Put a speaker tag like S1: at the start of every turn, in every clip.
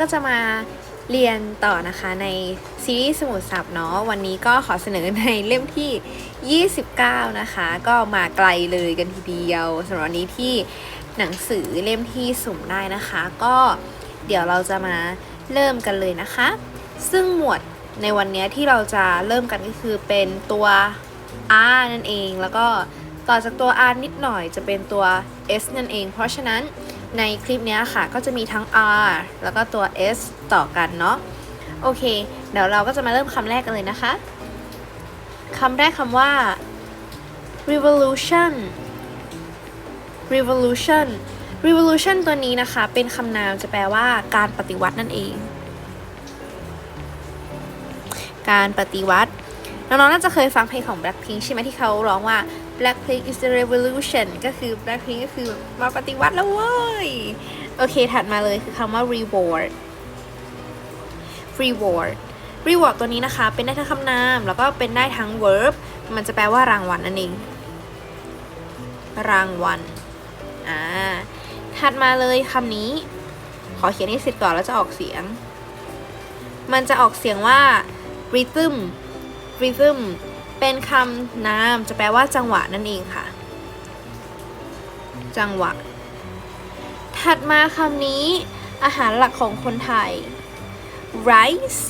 S1: ก็จะมาเรียนต่อนะคะในซีรีส์สมุดสับเนาะวันนี้ก็ขอเสนอในเล่มที่ 29 นะคะ ก็มาไกลเลยกันทีเดียวสำหรับนนี้ที่หนังสือเล่มที่สุ่มได้นะคะ ก็เดี๋ยวเราจะมาเริ่มกันเลยนะคะ ซึ่งหมวดในวันนี้ที่เราจะเริ่มกันก็คือเป็นตัว R นั่นเอง แล้วก็ต่อจากตัว R นิดหน่อยจะเป็นตัว S นั่นเอง เพราะฉะนั้น ในคลิปนี้ค่ะ ก็จะมีทั้ง R แล้วก็ตัว S ต่อกันเนาะโอเค เดี๋ยวเราก็จะมาเริ่มคำแรกกันเลยนะคะคำแรกคำว่า revolution revolution revolution ตัวนี้นะคะ เป็นคำนามจะแปลว่าการปฏิวัตินั่นเอง การปฏิวัติ น้องๆน่าจะเคยฟังเพลงของ Blackpink ใช่ไหมที่เขาร้องว่า Blackpink is the revolution ก็คือ Blackpink ก็คือมาปฏิวัติแล้วเว้ย โอเค ถัดมาเลยคือคำว่า reward reward reward ตัวนี้นะคะ เป็นได้ทั้งคำนาม แล้วก็เป็นได้ทั้ง verb มันจะแปลว่ารางวัลนั่นเอง รางวัล อ่า ถัดมาเลยคำนี้ ขอเขียนให้เสร็จก่อนแล้วจะออกเสียง มันจะออกเสียงว่า rhythm rhythm เป็นคำนามจะแปลว่าจังหวะนั่นเองค่ะ จังหวะ ถัดมาคำนี้ อาหารหลักของคนไทย rice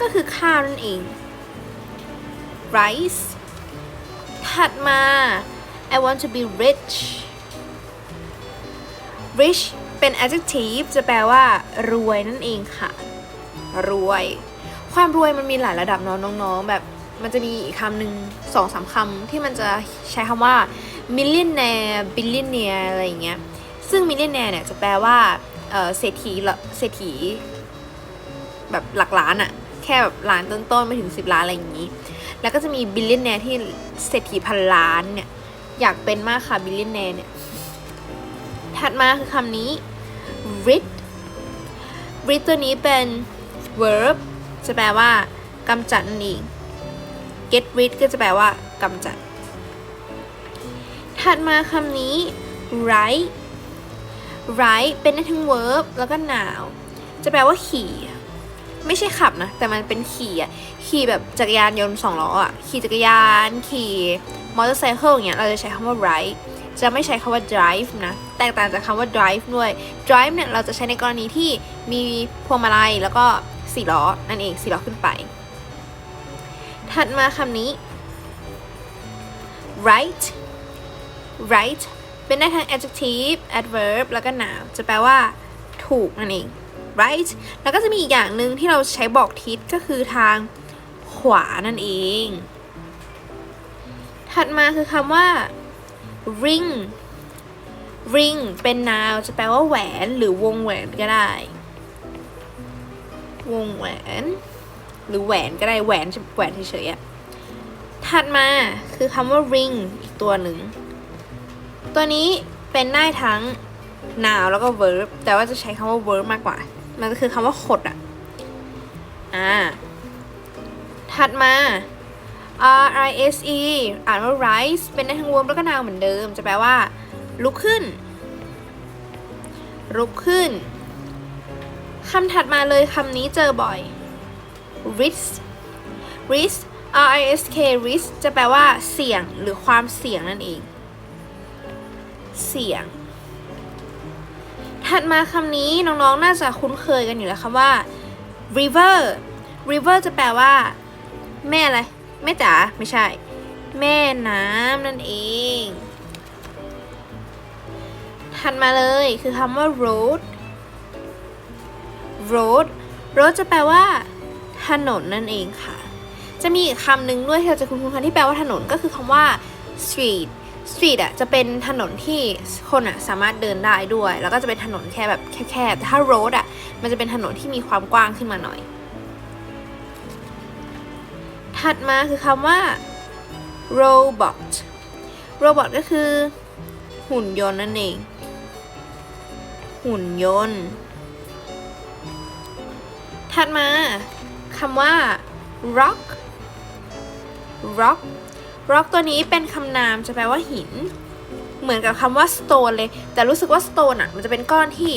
S1: ก็คือข้าวนั่นเอง rice ถัดมา I want to be rich rich เป็น adjective จะแปลว่า รวยนั่นเองค่ะ รวย ความรวยมันมีหลายระดับเน้องน้องๆแบบ มันจะมีอีกคำหนึ่งสองสามคำที่มันจะใช้คำว่า millionaire billionaire อะไรอย่างเงี้ย ซึ่ง millionaire เนี่ยจะแปลว่าเศรษฐีเศรษฐีแบบหลักล้านอะแค่แบบล้านต้นๆไม่ถึง 10 ล้านอะไรอย่างนี้ แล้วก็จะมี billionaire ที่เศรษฐีพันล้านเนี่ย อยากเป็นมากค่ะ billionaire เนี่ย ถัดมาคือคำนี้ rid rid ตัวนี้เป็น verb จะแปลว่ากำจัดนั่นเอง get rid ก็จะแปลว่ากำจัด ถัดมาคำนี้ ride ride เป็นได้ทั้ง verb แล้วก็ noun จะแปลว่าขี่ ไม่ใช่ขับนะ แต่มันเป็นขี่อะขี่แบบจักรยานยนต์สองล้ออะขี่จักรยาน ขี่มอเตอร์ไซค์อย่างเงี้ยเราจะใช้คำว่า ride จะไม่ใช้คำว่า drive นะ แตกต่างจากคำว่า drive ด้วย drive เนี่ย เราจะใช้ในกรณีที่มีพวงมาลัยแล้วก็สี่ล้อ นั่นเองสี่ล้อขึ้นไป ถัดมาคำนี้ right right เป็นได้ทั้ง adjective adverb แล้วก็ noun จะแปลว่า ถูกนั่นเอง right แล้วก็จะมีอีกอย่างหนึ่งที่เราใช้บอกทิศก็คือทางขวานั่นเอง ถัดมาคือคำว่า ring ring เป็น noun จะแปลว่าแหวนหรือวงแหวนก็ได้ วงแหวน หรือแหวนก็ได้แหวนแหวนเฉยๆอะถัดมาคือคำว่า ring อีกตัวหนึ่ง ตัวนี้เป็นได้ทั้ง noun แล้วก็ verb แต่ว่าจะใช้คำว่า verb มากกว่า มันก็คือคำว่าขดอะอ่าถัดมา R I S E อ่านว่า rise เป็นได้ทั้ง verb แล้วก็ noun เหมือนเดิม จะแปลว่า ลุกขึ้น ลุกขึ้นคำถัดมาเลยคำนี้เจอบ่อย risk risk R I S K risk จะแปลว่าเสี่ยงหรือความเสี่ยงนั่นเอง เสี่ยง ถัดมาคำนี้น้องๆ น่าจะคุ้นเคยกันอยู่แล้วคำว่า river river จะแปลว่า แม่อะไร แม่จ๋า ไม่ใช่ แม่น้ำนั่นเอง ถัดมาเลยคือคำว่า road road road จะแปลว่า ถนนนั่นเองค่ะ จะมีอีกคำหนึ่งด้วยที่เราจะคุ้นๆกันที่แปลว่าถนนก็คือคำว่า street street อะจะเป็นถนนที่คนอะสามารถเดินได้ด้วย แล้วก็จะเป็นถนนแค่แบบแคบๆแต่ถ้า road อะมันจะเป็นถนนที่มีความกว้างขึ้นมาหน่อย ถัดมาคือคำว่า robot robot ก็คือ หุ่นยนต์นั่นเอง หุ่นยนต์ ถัดมา คำว่า rock rock rock ตัวนี้เป็นคำนามจะแปลว่าหิน เหมือนกับคำว่า stone เลย แต่รู้สึกว่า stone อะมันจะเป็นก้อนที่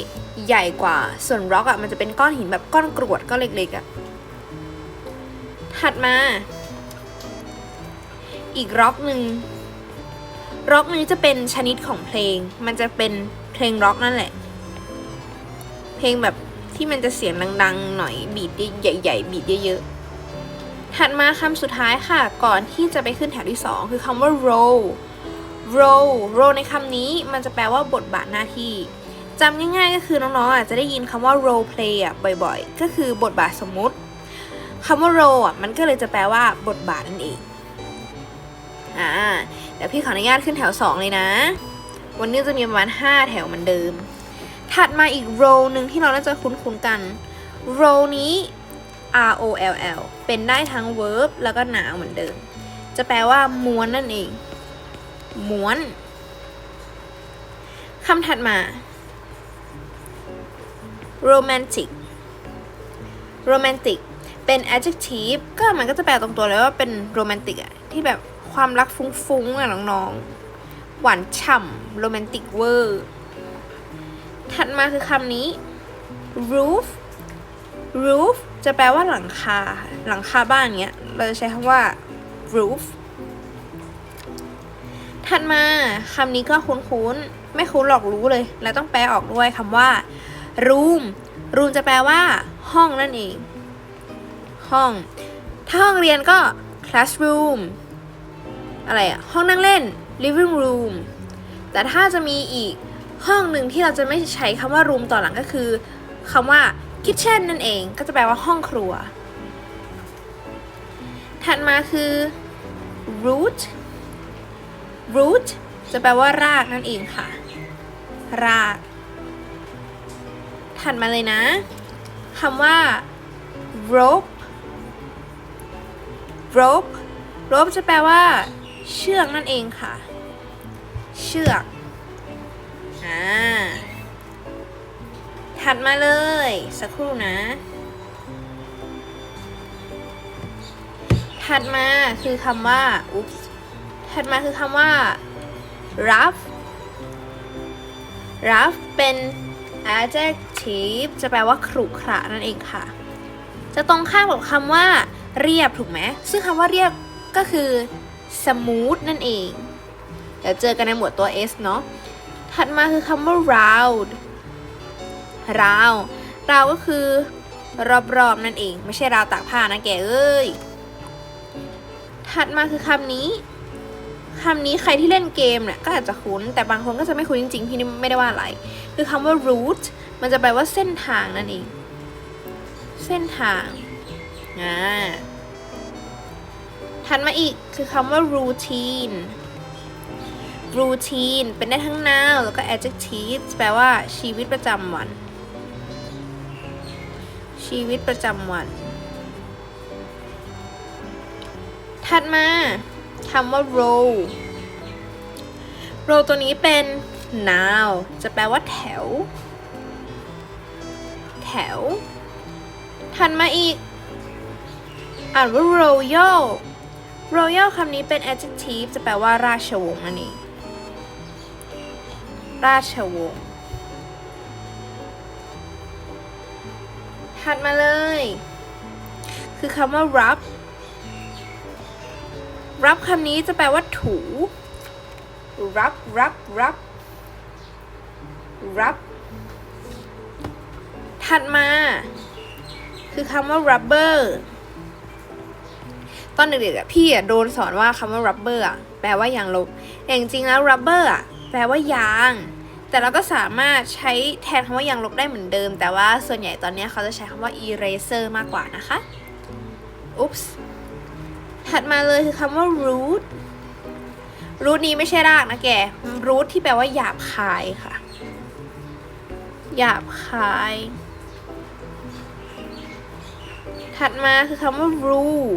S1: ใหญ่กว่า ส่วน rock อะมันจะเป็นก้อนหินแบบก้อนกรวดก้อนเล็กๆอะ ถัดมา อีก rock หนึ่ง rock นี้จะเป็นชนิดของเพลง มันจะเป็นเพลง rock นั่นแหละ เพลงแบบ ที่มันจะเสียงดังๆ หน่อยบีทใหญ่ ๆ บีทเยอะๆ ถัดมาคำสุดท้ายค่ะ ก่อนที่จะไปขึ้นแถวที่สองคือคำว่า role role role ในคำนี้มันจะแปลว่าบทบาทหน้าที่จำง่ายๆ ก็คือน้องๆอาจจะได้ยินคำว่า role play อะบ่อยๆ ก็คือบทบาทสมมุติคำว่า role อะมันก็เลยจะแปลว่าบทบาทนั่นเองอ่าเดี๋ยวพี่ขออนุญาตขึ้นแถว 2 เลยนะ วันนี้จะมีประมาณ 5 แถวเหมือนเดิม ถัดมาอีก role หนึ่งที่เราน่าจะคุ้นๆกัน role นี้ R O L L เป็นได้ทั้ง verb แล้วก็ noun เหมือนเดิม จะแปลว่าม้วนนั่นเอง ม้วนคำถัดมา romantic romantic เป็น adjective ก็มันก็จะแปลตรงตัวเลยว่าเป็น romantic อะที่แบบความรักฟุ้งๆอะน้องๆ หวานฉ่ำ romantic เวอร์ ถัดมาคือคำนี้ roof roof จะแปลว่าหลังคา หลังคาบ้านเนี้ย เราจะใช้คำว่า roof ถัดมาคำนี้ก็คุ้นๆ ไม่คุ้นหรอกรู้เลย แล้วต้องแปลออกด้วยคำว่า room room จะแปลว่า ห้องนั่นเอง ห้อง ถ้าห้องเรียนก็ classroom อะไรอะห้องนั่งเล่น living room แต่ถ้าจะมีอีก ห้องหนึ่งที่เราจะไม่ใช้คำว่า room ต่อหลังก็คือคำว่า kitchen นั่นเองก็จะแปลว่าห้องครัว ถัดมาคือ root root จะแปลว่ารากนั่นเองค่ะ ราก ถัดมาเลยนะคำว่า rope rope rope จะแปลว่า เชือกนั่นเองค่ะ เชือก อ่า ถัดมาเลย สักครู่นะ ถัดมาคือคำว่าอุ๊บถัดมาคือคำว่า rough rough เป็น adjective จะแปลว่าขรุขระนั่นเองค่ะ จะตรงข้ามกับคำว่า เรียบถูกไหม ซึ่งคำว่าเรียบก็คือ smooth นั่นเอง เดี๋ยวเจอกันในหมวดตัว S เนาะ ถัดมาคือคำว่า round round round ก็คือ รอบๆนั่นเอง ไม่ใช่ราวตากผ้านะแกเอ้ย ถัดมาคือคำนี้คำนี้ใครที่เล่นเกมเนี่ยก็อาจจะคุ้น แต่บางคนก็จะไม่คุ้นจริงๆ พี่นี่ไม่ได้ว่าอะไร คือคำว่า route มันจะแปลว่าเส้นทางนั่นเอง เส้นทางอ่าถัดมาอีกคือคำว่า routine routine เป็นได้ทั้ง noun แล้วก็ adjective แปลว่าชีวิตประจำวัน ชีวิตประจำวัน ถัดมาคำว่า row row ตัวนี้เป็น noun จะแปลว่าแถว แถว ถัดมาอีก อ่านว่า royal royal คำนี้เป็น adjective จะแปลว่าราชวงศ์นั่นเอง ราชวงศ์ ถัดมาเลย คือคำว่า rub rub คำนี้จะแปลว่าถู rub rub rub rub ถัดมา คือคำว่า rubber ตอนเด็กๆพี่อะโดนสอนว่าคำว่า rubber อะแปลว่ายางลบแต่จริงๆแล้ว rubber อะ แปลว่ายาง แต่เราก็สามารถใช้แทนคำว่ายางลบได้เหมือนเดิม แต่ว่าส่วนใหญ่ตอนนี้เขาจะใช้คำว่า eraser มากกว่านะคะอุ๊ปส์ถัดมาเลยคือคำว่า root root นี้ไม่ใช่รากนะแก root ที่แปลว่าหยาบคายค่ะ หยาบคาย ถัดมาคือคำว่า rule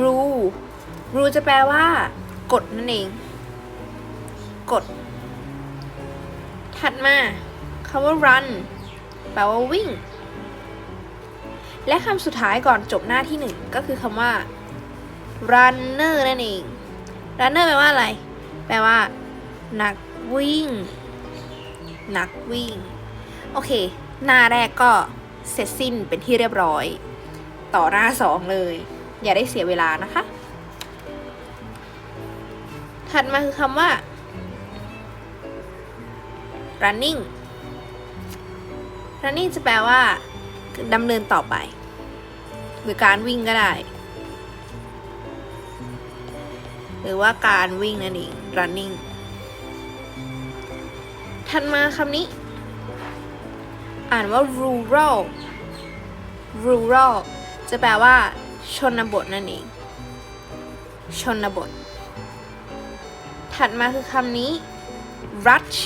S1: rule rule จะแปลว่ากฎนั่นเอง กฎถัดมาคำว่า run แปลว่าวิ่ง และคำสุดท้ายก่อนจบหน้าที่หนึ่งก็คือคำว่า runner นั่นเอง runner แปลว่าอะไร แปลว่า นักวิ่ง นักวิ่ง โอเค หน้าแรกก็เสร็จสิ้นเป็นที่เรียบร้อย ต่อหน้าสองเลย อย่าได้เสียเวลานะคะ ถัดมาคือคำว่า running running จะแปลว่าดำเนินต่อไป หรือการวิ่งก็ได้ หรือว่าการวิ่งนั่นเอง running ถัดมาคำนี้ อ่านว่า rural rural จะแปลว่า ชนบทนั่นเอง ชนบท ถัดมาคือคำนี้ rush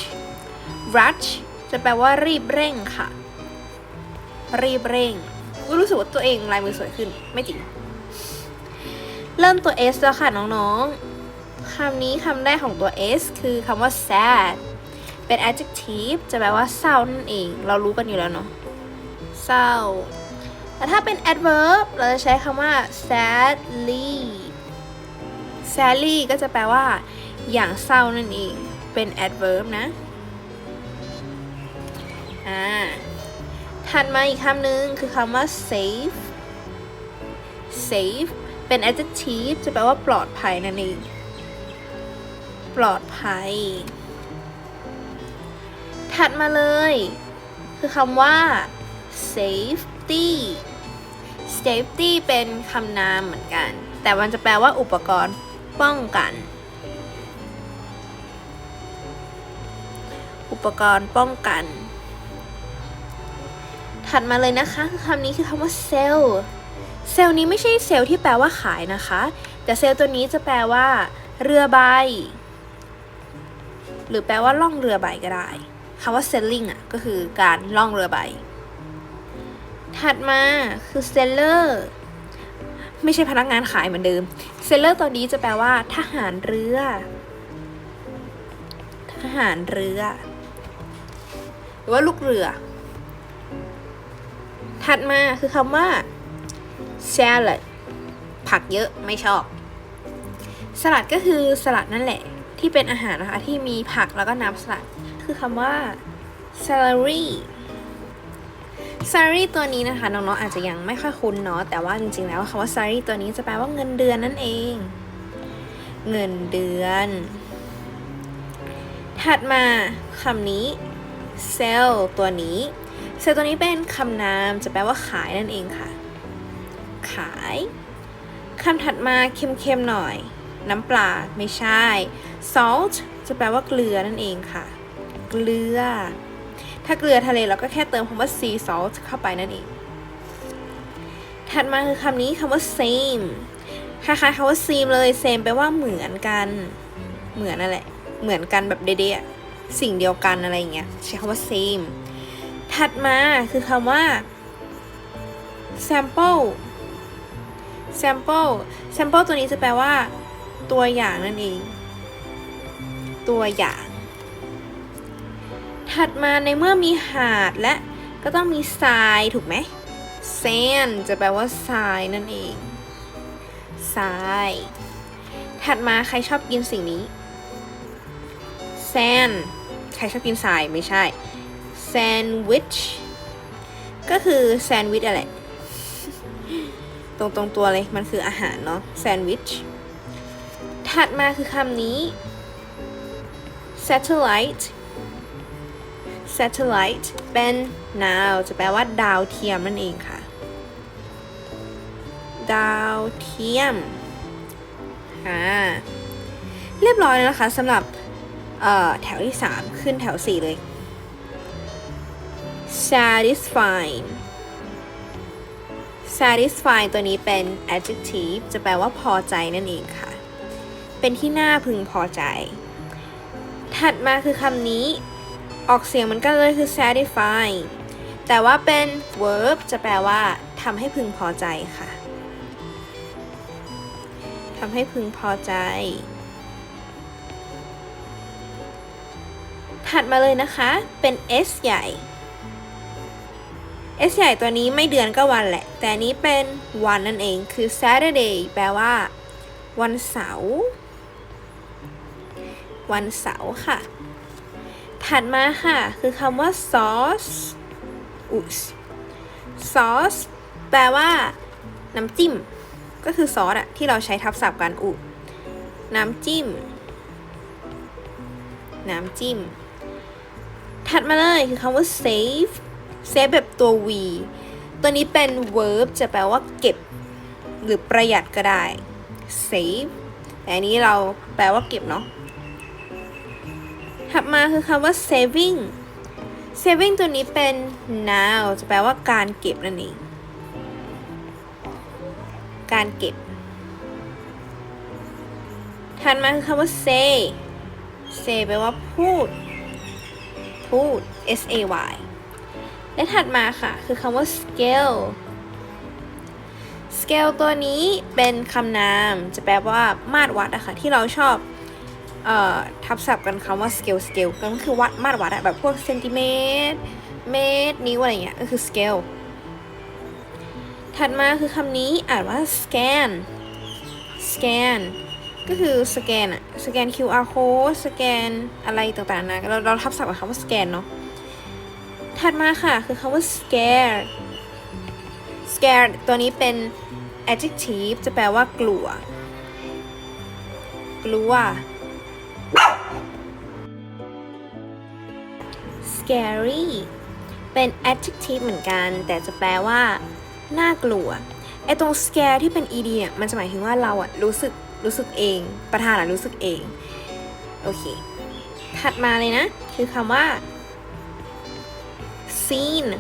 S1: rush จะแปลว่ารีบเร่งค่ะ รีบเร่ง รู้สึกว่าตัวเองลายมือสวยขึ้น ไม่จริง เริ่มตัว S แล้วค่ะน้องๆ คำนี้คำแรกของตัว S คือคำว่า sad เป็น adjective จะแปลว่าเศร้านั่นเอง เรารู้กันอยู่แล้วเนาะ เศร้า แต่ถ้าเป็น adverb เราจะใช้คำว่า sadly sadly ก็จะแปลว่า อย่างเศร้านั่นเอง เป็น adverb นะ อ่าถัดมาอีกคำหนึ่งคือคำว่า safe safe เป็น adjective จะแปลว่าปลอดภัยนั่นเอง ปลอดภัย ถัดมาเลย คือคำว่า safety safety เป็นคำนามเหมือนกัน แต่มันจะแปลว่าอุปกรณ์ป้องกัน อุปกรณ์ป้องกัน ถัดมาเลยนะคะคำนี้คือคำว่าเซลล์เซลล์นี้ไม่ใช่เซลล์ที่แปลว่าขายนะคะ แต่เซลล์ตัวนี้จะแปลว่า เรือใบ หรือแปลว่าล่องเรือใบก็ได้คำว่า selling อะก็คือการล่องเรือใบ ถัดมาคือ seller ไม่ใช่พนักงานขายเหมือนเดิม seller ตัวนี้จะแปลว่า ทหารเรือ ทหารเรือ หรือว่าลูกเรือ ถัดมาคือคำว่า salad ผักเยอะไม่ชอบ สลัดก็คือสลัดนั่นแหละ ที่เป็นอาหารนะคะ ที่มีผักแล้วก็น้ำสลัด คือคำว่า salary salary ตัวนี้นะคะน้องๆอาจจะยังไม่ค่อยคุ้นเนาะแต่ว่าจริงๆแล้วคำว่า salary ตัวนี้จะแปลว่าเงินเดือนนั่นเอง เงินเดือน ถัดมาคำนี้ sell ตัวนี้ sell ตัวนี้เป็นคำนามจะแปลว่าขายนั่นเองค่ะ ขายคำถัดมาเค็มๆหน่อย น้ำปลาไม่ใช่ salt จะแปลว่าเกลือนั่นเองค่ะ เกลือ ถ้าเกลือทะเลเราก็แค่เติมคำว่า sea salt เข้าไปนั่นเอง ถัดมาคือคำนี้คำว่า same คล้ายๆคำว่า same เลย same แปลว่าเหมือนกัน เหมือนนั่นแหละ เหมือนกันแบบเด๊ะๆอะสิ่งเดียวกันอะไรอย่างเงี้ยใช้คำว่า same ถัดมาคือคำว่า sample sample sample ตัวนี้จะแปลว่า ตัวอย่างนั่นเอง ตัวอย่าง ถัดมาในเมื่อมีหาดและก็ต้องมีทรายถูกไหม sand จะแปลว่าทรายนั่นเองทราย ถัดมาใครชอบกินสิ่งนี้ sand ใครชอบกินทรายไม่ใช่ sandwich ก็คือแซนด์วิชอะไร ตรงตรงตัวเลย มันคืออาหารเนาะแซนด์วิช ถัดมาคือคำนี้ satellite satellite เป็น noun จะแปลว่าดาวเทียมนั่นเองค่ะ ดาวเทียมอ่าเรียบร้อยแล้วนะคะสำหรับแถวที่ 3 ขึ้นแถว 4 เลย satisfying satisfying ตัวนี้เป็น adjective จะแปลว่าพอใจนั่นเองค่ะ เป็นที่น่าพึงพอใจ ถัดมาคือคำนี้ ออกเสียงเหมือนกันเลยคือ satisfying แต่ว่าเป็น verb จะแปลว่าทำให้พึงพอใจค่ะทำให้พึงพอใจ ถัดมาเลยนะคะ เป็น s ใหญ่ S ใหญ่ตัวนี้ไม่เดือนก็วันแหละ แต่นี้เป็นวันนั่นเองคือ Saturday แปลว่า วันเสาร์ วันเสาร์ค่ะ ถัดมาค่ะ คือคำว่า sauce อุ๊ sauce แปลว่า น้ำจิ้ม ก็คือซอสอะที่เราใช้ทับศัพท์กันอุ น้ำจิ้ม น้ำจิ้ม ถัดมาเลยคือคำว่า save save แบบตัว v ตัวนี้เป็น verb จะแปลว่าเก็บ หรือประหยัดก็ได้ save แต่อันนี้เราแปลว่าเก็บเนาะถัดมาคือคำว่า saving saving ตัวนี้เป็น noun จะแปลว่าการเก็บนั่นเอง การเก็บ ถัดมาคือคำว่า say say แปลว่าพูด พูด s a y และถัดมาค่ะ คือคำว่า scale scale ตัวนี้เป็นคำนาม จะแปลว่ามาตรวัดอะค่ะ ที่เราชอบออทับศัพท์กันคำว่า scale scale ก็คือวัดมาตรวัดอะแบบพวกเซนติเมตรเมตรนิ้วอะไรเงี้ยก็คือ scale ถัดมาคือคำนี้อ่านว่า scan scan ก็คือสแกนอะสแกน QR code สแกนอะไรต่างๆนะเราเราทับศัพท์กับคำว่า scan เนาะ ถัดมาค่ะ คือคำว่า scare scare ตัวนี้เป็น adjective จะแปลว่ากลัว กลัว scary เป็น adjective เหมือนกัน แต่จะแปลว่าน่ากลัวไอตรง scare ที่เป็น ed เนี่ยมันจะหมายถึงว่าเราอะรู้สึกรู้สึกเอง ประธานอะรู้สึกเอง โอเค ถัดมาเลยนะ คือคำว่า scene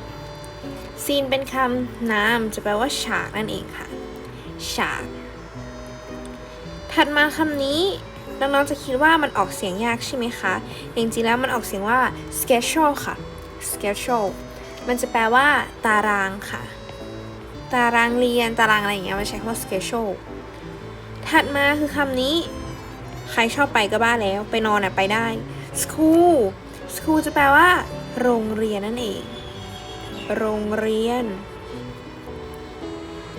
S1: scene เป็นคำนามจะแปลว่าฉากนั่นเองค่ะ ฉาก ถัดมาคำนี้น้องๆจะคิดว่ามันออกเสียงยากใช่ไหมคะจริงๆแล้วมันออกเสียงว่า schedule ค่ะ schedule มันจะแปลว่า ตารางค่ะ ตารางเรียน ตารางอะไรอย่างเงี้ยมันใช้คำว่า schedule ถัดมาคือคำนี้ ใครชอบไปก็บ้าแล้ว ไปนอนอะไปได้ school school จะแปลว่า โรงเรียนนั่นเอง โรงเรียน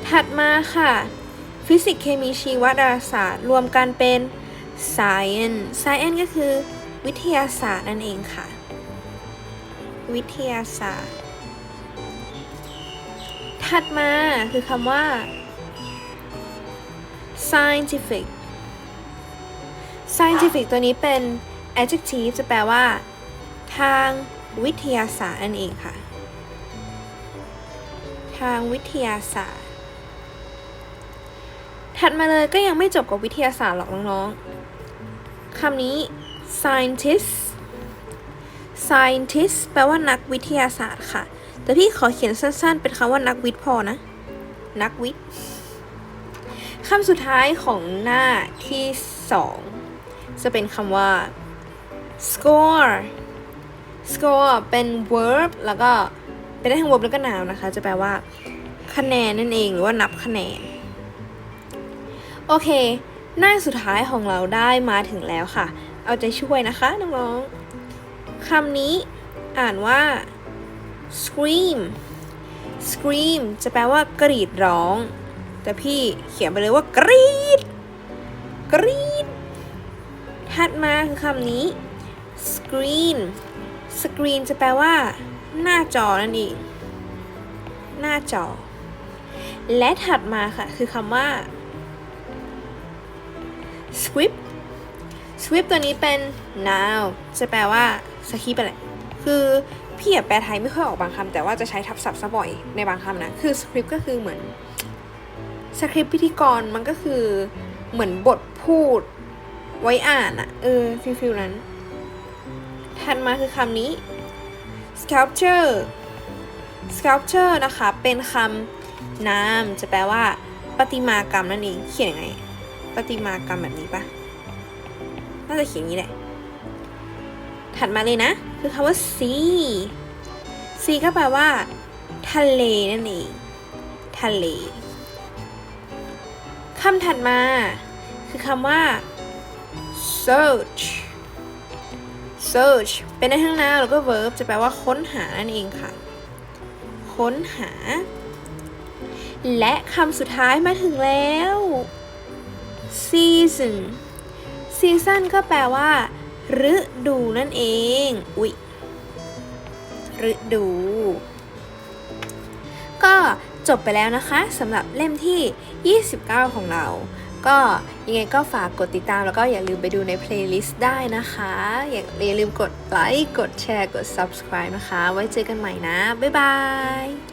S1: ถัดมาค่ะ ฟิสิกส์เคมีชีวดาราศาสตร์รวมกันเป็น science science ก็คือ วิทยาศาสตร์นั่นเองค่ะ วิทยาศาสตร์ ถัดมาคือคำว่า scientific scientific ตัวนี้เป็น adjective จะแปลว่า ทางวิทยาศาสตร์นั่นเองค่ะ ทางวิทยาศาสตร์ ถัดมาเลยก็ยังไม่จบกับวิทยาศาสตร์หรอกน้องๆคำนี้ scientist scientist แปลว่านักวิทยาศาสตร์ค่ะ แต่พี่ขอเขียนสั้นๆ เป็นคำว่านักวิทย์พอนะ นักวิทย์คำสุดท้ายของหน้าที่สองจะเป็นคำว่า score score เป็น verb แล้วก็ เป็นได้ทั้ง verb แล้วก็ noun นะคะ จะแปลว่า คะแนนนั่นเองหรือว่านับคะแนน โอเค หน้าสุดท้ายของเราได้มาถึงแล้วค่ะ เอาใจช่วยนะคะน้องๆคำนี้อ่านว่า scream scream จะแปลว่ากรีดร้อง แต่พี่เขียนไปเลยว่ากรีด กรีด ถัดมาคือคำนี้ screen screen จะแปลว่า หน้าจอนั่นเองหน้าจอ และถัดมาค่ะ คือคำว่า script script ตัวนี้เป็น noun จะแปลว่าสคริปต์อะไรคือพี่อะแปลไทยไม่ค่อยออกบางคำแต่ว่าจะใช้ทับศัพท์ซะบ่อยในบางคำนะ คือ script ก็คือเหมือนสคริปต์พิธีกรมันก็คือเหมือนบทพูดไว้อ่านอะเออฟิลฟิลนั้นถัดมาคือคำนี้ sculpture sculpture นะคะ เป็นคำนามจะแปลว่าประติมากรรมนั่นเอง เขียนยังไงประติมากรรมแบบนี้ปะน่าจะเขียนอย่างนี้แหละ ถัดมาเลยนะ คือคำว่า sea sea ก็แปลว่า ทะเลนั่นเอง ทะเลคำถัดมา คือคำว่า search search เป็นได้ทั้ง noun แล้วก็ verb จะแปลว่าค้นหานั่นเองค่ะ ค้นหา และคำสุดท้ายมาถึงแล้ว season season ก็แปลว่าฤดูนั่นเอง อุ๊ยฤดู ก็จบไปแล้วนะคะสำหรับเล่มที่ 29 ของเรา ก็ยังไงก็ฝากกดติดตามแล้วก็อย่าลืมไปดูในเพลย์ลิสต์ได้นะคะ อย่าลืมกดไลค์ กดแชร์ กด subscribe นะคะ ไว้เจอกันใหม่นะ บ๊ายบาย